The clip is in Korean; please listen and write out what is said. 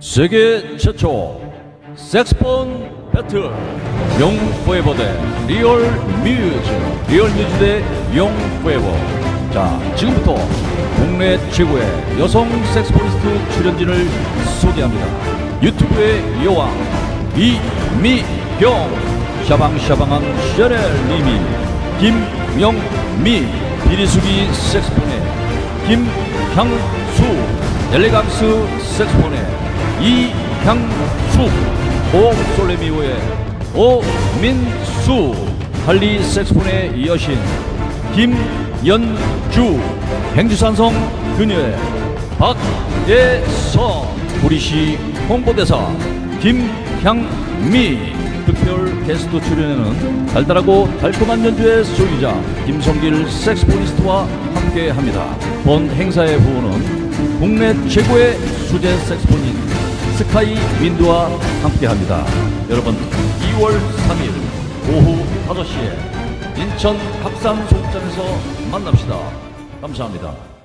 세계 최초 색스폰 배틀 용 포에버 대 리얼 뮤즈 리얼 뮤즈 대 용 포에버. 자 지금부터 국내 최고의 여성 색스포니스트 출연진을 소개합니다. 유튜브의 여왕 이미경 샤방샤방한 샤넬 리미 김명미 비리수기 색스폰의 김향수 엘레강스 색스폰의 이향수 오솔레미오의 오민수 할리 색스폰의 여신 김연주 행주산성 그녀의 박예선 구리시 홍보대사 김향미 특별 게스트 출연에는 달달하고 달콤한 연주의 소유자 김성길 색스포니스트와 함께합니다. 본 행사의 후원은 국내 최고의 수제 색스포닌 스 카이 윈드와 함께합니다. 여러분 2월 3일 오후 5시에 인천 박산 소극장에서 만납시다. 감사합니다.